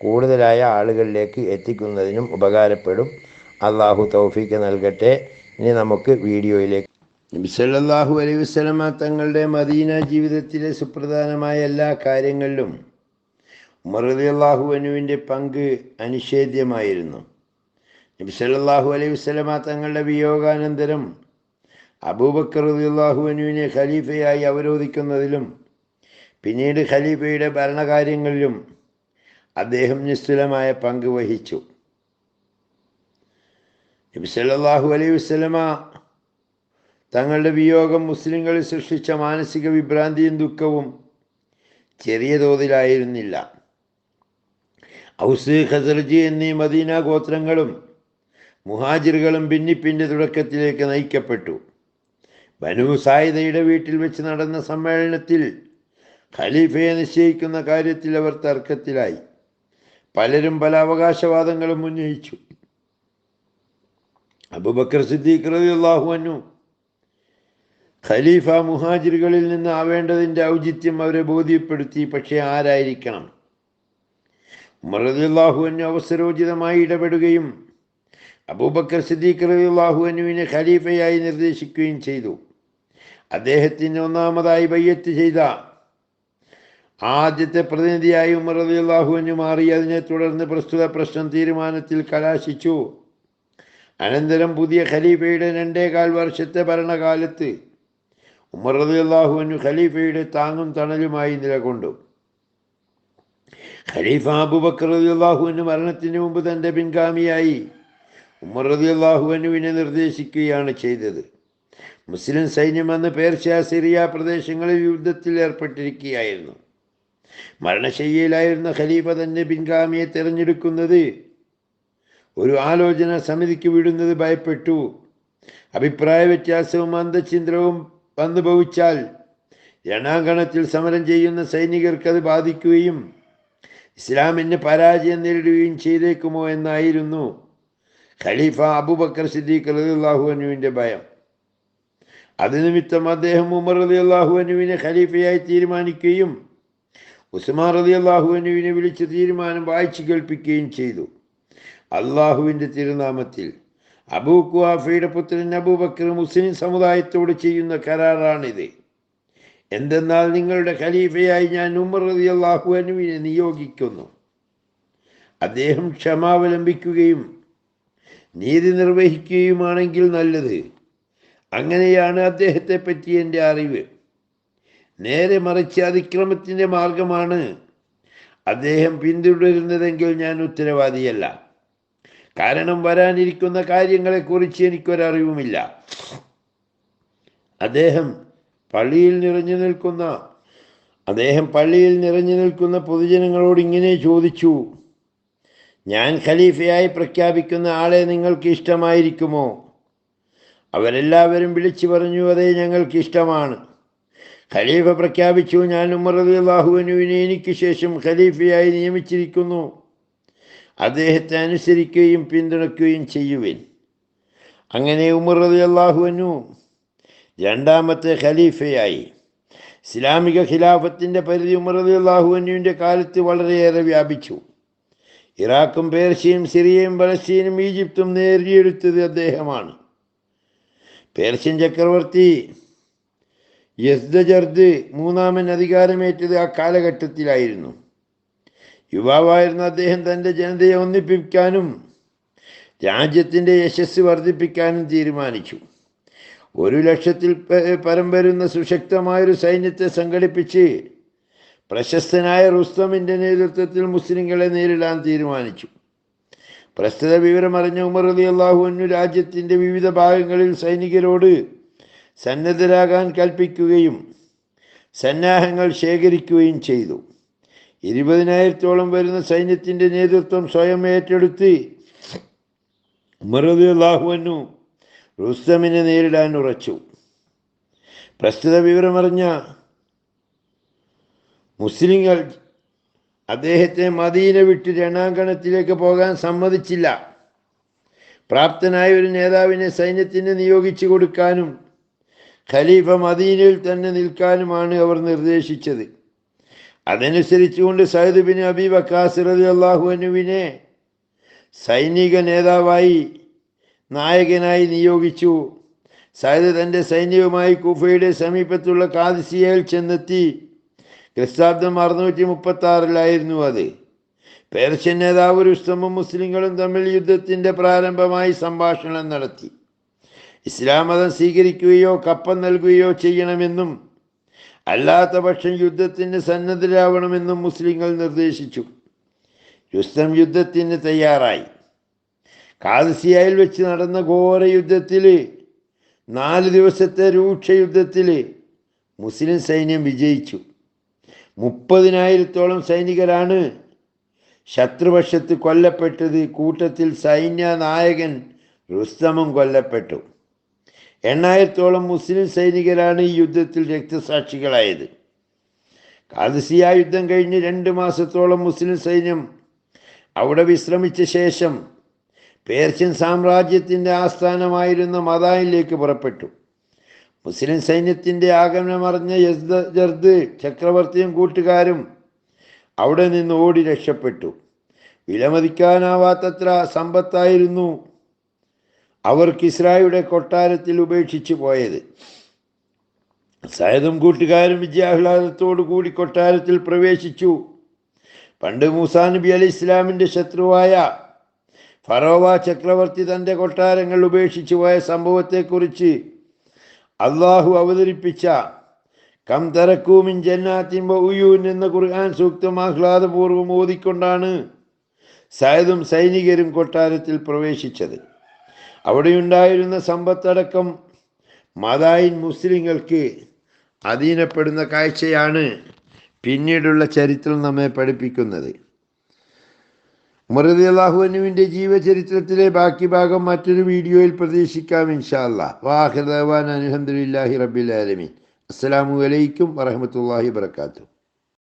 കൂടുതലായ ആളുകളിലേക്ക് എത്തിക്കുന്നതിനും ഉപകാരപ്പെടും. അള്ളാഹു തൗഫീക്ക് നൽകട്ടെ. ഇനി നമുക്ക് വീഡിയോയിലേക്ക്. നബിസല്ലാഹു അലൈഹി വസ്ലമ തങ്ങളുടെ മദീന ജീവിതത്തിലെ സുപ്രധാനമായ എല്ലാ കാര്യങ്ങളിലും ഉമർ റതി അള്ളാഹു അനുവിന്റെ പങ്ക് അനിഷേധ്യമായിരുന്നു. നബി സല്ലല്ലാഹു അലൈഹി വസ്ലമ തങ്ങളുടെ വിയോഗാനന്തരം അബൂബക്കർ റതി അള്ളാഹു അനുവിനെ ഖലീഫയായി അവരോധിക്കുന്നതിലും പിന്നീട് ഖലീഫയുടെ ഭരണകാര്യങ്ങളിലും അദ്ദേഹം നിസ്തുലമായ പങ്ക് വഹിച്ചു. നബി സല്ലല്ലാഹു അലൈഹി വസ്ലമ തങ്ങളുടെ വിയോഗം മുസ്ലിങ്ങളിൽ സൃഷ്ടിച്ച മാനസിക വിഭ്രാന്തിയും ദുഃഖവും ചെറിയ തോതിലായിരുന്നില്ല. ഔസ് ഖസർജി എന്നീ മദീന ഗോത്രങ്ങളും മുഹാജിറുകളും ഭിന്നിപ്പിന്റെ തുടക്കത്തിലേക്ക് നയിക്കപ്പെട്ടു. ബനു സായിദയുടെ വീട്ടിൽ വെച്ച് നടന്ന സമ്മേളനത്തിൽ ഖലീഫയെ നിശ്ചയിക്കുന്ന കാര്യത്തിൽ അവർ തർക്കത്തിലായി. പലരും പല അവകാശവാദങ്ങളും ഉന്നയിച്ചു. അബുബക്കർ സിദ്ദീഖ് റളിയല്ലാഹു അൻഹു ഖലീഫ മുഹാജിറുകളിൽ നിന്ന് ആവേണ്ടതിന്റെ ഔചിത്യം അവരെ ബോധ്യപ്പെടുത്തി പക്ഷേ ആരായിരിക്കണം? ഉമർ റളിയല്ലാഹു അൻഹു അവസരോചിതമായി ഇടപെടുകയും അബൂബക്കർ സിദ്ദീഖ് റളിയല്ലാഹു അൻഹുവിനെ ഖലീഫയായി നിർദ്ദേശിക്കുകയും ചെയ്തു. അദ്ദേഹത്തിന് ഒന്നാമതായി ബയ്യത്ത് ചെയ്ത ആദ്യത്തെ പ്രതിനിധിയായി ഉമർ അലി അള്ളാഹുവിന് മാറി. അതിനെ തുടർന്ന് പ്രസ്തുത പ്രശ്നം തീരുമാനത്തിൽ കലാശിച്ചു. അനന്തരം പുതിയ ഖലീഫയുടെ രണ്ടേകാൽ വർഷത്തെ ഭരണകാലത്ത് ഉമർ അലി അള്ളാഹുവിന് ഖലീഫയുടെ താങ്ങും തണലുമായി നിലകൊണ്ടു. ഖലീഫ അബുബക്കർ അലി അള്ളാഹുവിന് മരണത്തിന് മുമ്പ് തന്റെ പിൻഗാമിയായി ഉമർ അലി അള്ളാഹുവിനുവിനെ നിർദ്ദേശിക്കുകയാണ് ചെയ്തത്. മുസ്ലിം സൈന്യം അന്ന് പേർഷ്യ സിറിയ പ്രദേശങ്ങളിൽ യുദ്ധത്തിൽ ഏർപ്പെട്ടിരിക്കുകയായിരുന്നു. മരണശയ്യയിലായിരുന്ന ഖലീഫ തന്നെ പിൻഗാമിയെ തിരഞ്ഞെടുക്കുന്നത്. ഒരു ആലോചന സമിതിക്ക് വിടുന്നത് ഭയപ്പെട്ടു. അഭിപ്രായ വ്യത്യാസവും അന്തചിന്ദ്രവും വന്നു ഭവിച്ചാൽ രണാങ്കണത്തിൽ സമരം ചെയ്യുന്ന സൈനികർക്ക് അത് ബാധിക്കുകയും ഇസ്ലാമിന് പരാജയം നേരിടുകയും ചെയ്തേക്കുമോ എന്നായിരുന്നു ഖലീഫ അബൂബക്കർ സിദ്ദീഖ് റളിയല്ലാഹു അനുവിന്റെ ഭയം. അതിനിമിത്തം അദ്ദേഹം ഉമർ റളിയല്ലാഹു അനുവിനെ ഖലീഫയായി തീരുമാനിക്കുകയും ഉസ്മാൻ റളിയല്ലാഹു അള്ളാഹുവിനെ വിളിച്ച് തീരുമാനം വായിച്ചു കേൾപ്പിക്കുകയും ചെയ്തു. അള്ളാഹുവിന്റെ തിരുനാമത്തിൽ അബൂ ഖുവാഫയുടെ പുത്രൻ അബൂബക്കർ മുസ്ലിം സമുദായത്തോട് ചെയ്യുന്ന കരാറാണിത്. എന്തെന്നാൽ നിങ്ങളുടെ ഖലീഫയായി ഞാൻ ഉമർ റതി അള്ളാഹു നിയോഗിക്കുന്നു. അദ്ദേഹം ക്ഷമാവലംബിക്കുകയും നീതി നിർവഹിക്കുകയുമാണെങ്കിൽ നല്ലത്. അങ്ങനെയാണ് അദ്ദേഹത്തെ പറ്റി എന്റെ അറിവ്. നേരെ മറിച്ച് അതിക്രമത്തിന്റെ മാർഗമാണ്. അദ്ദേഹം പിന്തുടരുന്നതെങ്കിൽ ഞാൻ ഉത്തരവാദിയല്ല. കാരണം വരാനിരിക്കുന്ന കാര്യങ്ങളെക്കുറിച്ച് എനിക്കൊരറിവുമില്ല. അദ്ദേഹം പള്ളിയിൽ നിറഞ്ഞു നിൽക്കുന്ന അദ്ദേഹം പള്ളിയിൽ നിറഞ്ഞു നിൽക്കുന്ന പൊതുജനങ്ങളോട് ഇങ്ങനെ ചോദിച്ചു ഞാൻ ഖലീഫയായി പ്രഖ്യാപിക്കുന്ന ആളെ നിങ്ങൾക്ക് ഇഷ്ടമായിരിക്കുമോ? അവരെല്ലാവരും വിളിച്ചു പറഞ്ഞു അതേ ഞങ്ങൾക്ക് ഇഷ്ടമാണ്. ഖലീഫ പ്രഖ്യാപിച്ചു ഞാൻ ഉമർ അള്ളാഹുവിനുവിനെ എനിക്ക് ശേഷം ഖലീഫയായി നിയമിച്ചിരിക്കുന്നു. അദ്ദേഹത്തെ അനുസരിക്കുകയും പിന്തുണയ്ക്കുകയും ചെയ്യുവിൻ. അങ്ങനെ ഉമർ അലി അള്ളാഹുവിനു രണ്ടാമത്തെ ഖലീഫയായി. ഇസ്ലാമിക ഖിലാഫത്തിന്റെ പരിധി ഉമർ അലി അള്ളാഹുവിനുവിന്റെ കാലത്ത് വളരെയേറെ വ്യാപിച്ചു. ഇറാഖും പേർഷ്യയും സിറിയയും പലസ്തീനും ഈജിപ്തും നേടിയെടുത്തത് അദ്ദേഹമാണ്. പേർഷ്യൻ ചക്രവർത്തി യസ്ദജർദ് മൂന്നാമൻ അധികാരമേറ്റത് ആ കാലഘട്ടത്തിലായിരുന്നു. യുവാവായിരുന്ന അദ്ദേഹം തന്റെ ജനതയെ ഒന്നിപ്പിക്കാനും രാജ്യത്തിന്റെ യശസ് വർദ്ധിപ്പിക്കാനും തീരുമാനിച്ചു. ഒരു ലക്ഷത്തിൽ പരം വരുന്ന സുശക്തമായൊരു സൈന്യത്തെ സംഘടിപ്പിച്ച് പ്രശസ്തനായ റുസ്തമിന്റെ നേതൃത്വത്തിൽ മുസ്ലിങ്ങളെ നേരിടാൻ തീരുമാനിച്ചു. പ്രസ്തുത വിവരമറിഞ്ഞ ഉമർ അലി അള്ളാഹുവിനു രാജ്യത്തിന്റെ വിവിധ ഭാഗങ്ങളിൽ സൈനികരോട് സന്നദ്ധരാകാൻ കൽപ്പിക്കുകയും സന്നാഹങ്ങൾ ശേഖരിക്കുകയും ചെയ്തു. ഇരുപതിനായിരത്തോളം വരുന്ന സൈന്യത്തിന്റെ നേതൃത്വം സ്വയം ഏറ്റെടുത്ത് അള്ളാഹുവിനു റുസ്തമിനെ നേരിടാൻ ഉറച്ചു. പ്രസ്തുത വിവരമറിഞ്ഞ മുസ്ലിങ്ങൾ അദ്ദേഹത്തെ മദീന വിട്ട് രണാങ്കണത്തിലേക്ക് പോകാൻ സമ്മതിച്ചില്ല. പ്രാപ്തനായ ഒരു നേതാവിനെ സൈന്യത്തിന് നിയോഗിച്ചു കൊടുക്കാനും ഖലീഫ മദീനയിൽ തന്നെ നിൽക്കാനുമാണ് അവർ നിർദ്ദേശിച്ചത്. അതനുസരിച്ചുകൊണ്ട് സയ്യിദ് ബിൻ അബി വക്കാസ് റതി അള്ളാഹുവിനെ സൈനിക നേതാവായി നായകനായി നിയോഗിച്ചു. സയ്യിദ് തന്റെ സൈന്യവുമായി കുഫയുടെ സമീപത്തുള്ള കാദിസിയയിൽ ചെന്നെത്തി ക്രിസ്താബ്ദം അറുന്നൂറ്റി മുപ്പത്തി ആറിലായിരുന്നു അത്. പേർഷ്യൻ നേതാവ് രുസ്തമും മുസ്ലിങ്ങളും തമ്മിൽ യുദ്ധത്തിന്റെ പ്രാരംഭമായി സംഭാഷണം നടത്തി. ഇസ്ലാം മതം സ്വീകരിക്കുകയോ കപ്പം നൽകുകയോ ചെയ്യണമെന്നും അല്ലാത്ത പക്ഷം യുദ്ധത്തിന് സന്നദ്ധരാവണമെന്നും മുസ്ലിങ്ങൾ നിർദ്ദേശിച്ചു. രുസ്തം യുദ്ധത്തിന് തയ്യാറായി. കാദസിയായിൽ വെച്ച് നടന്ന ഘോര യുദ്ധത്തിൽ നാല് ദിവസത്തെ രൂക്ഷ യുദ്ധത്തിൽ മുസ്ലിം സൈന്യം വിജയിച്ചു. മുപ്പതിനായിരത്തോളം സൈനികരാണ് ശത്രുപക്ഷത്ത് കൊല്ലപ്പെട്ടത്. കൂട്ടത്തിൽ സൈന്യ നായകൻ റുസ്തമും കൊല്ലപ്പെട്ടു. എണ്ണായിരത്തോളം മുസ്ലിം സൈനികരാണ് ഈ യുദ്ധത്തിൽ രക്തസാക്ഷികളായത്. കാദസിയ യുദ്ധം കഴിഞ്ഞ് രണ്ട് മാസത്തോളം മുസ്ലിം സൈന്യം അവിടെ വിശ്രമിച്ച ശേഷം പേർഷ്യൻ സാമ്രാജ്യത്തിന്റെ ആസ്ഥാനമായിരുന്ന മദായിലേക്ക് പുറപ്പെട്ടു. മുസ്ലിം സൈന്യത്തിന്റെ ആഗമനമറിഞ്ഞ യസ്ദർദ് ചക്രവർത്തിയും കൂട്ടുകാരും അവിടെ നിന്ന് ഓടി രക്ഷപ്പെട്ടു. വിലമതിക്കാനാവാത്തത്ര സമ്പത്തായിരുന്നു അവർക്ക് കിസ്രായുടെ കൊട്ടാരത്തിൽ ഉപേക്ഷിച്ചു പോയത്. സയദും കൂട്ടുകാരും വിജയാഹ്ലാദത്തോടു കൂടി കൊട്ടാരത്തിൽ പ്രവേശിച്ചു. പണ്ട് മൂസാ നബി അലി ഇസ്ലാമിന്റെ ശത്രുവായ ഫറോവ ചക്രവർത്തി തന്റെ കൊട്ടാരങ്ങൾ ഉപേക്ഷിച്ചു പോയ സംഭവത്തെക്കുറിച്ച് അള്ളാഹു അവതരിപ്പിച്ച കം തരക്കൂമിൻ ജന്നാത്തിൻ എന്ന ഖുർആൻ സൂക്തം ആഹ്ലാദപൂർവം ഓതിക്കൊണ്ടാണ് സയദും സൈനികരും കൊട്ടാരത്തിൽ പ്രവേശിച്ചത്. അവിടെയുണ്ടായിരുന്ന സമ്പത്തടക്കം മതായിൻ മുസ്ലിങ്ങൾക്ക് അധീനപ്പെടുന്ന കാഴ്ചയാണ് പിന്നീടുള്ള ചരിത്രം നമ്മെ പഠിപ്പിക്കുന്നത്. മുറദി അള്ളാഹുവിന്റെ ജീവചരിത്രത്തിലെ ബാക്കി ഭാഗം മറ്റൊരു വീഡിയോയിൽ പ്രതീക്ഷിക്കാം ഇൻഷാല്ല വാഹിദാൻ അലഹമുല്ലാഹി റബ്ബിൽ അസ്സാം വലൈക്കും വറഹമത്തല്ലാഹി വർക്കാത്തു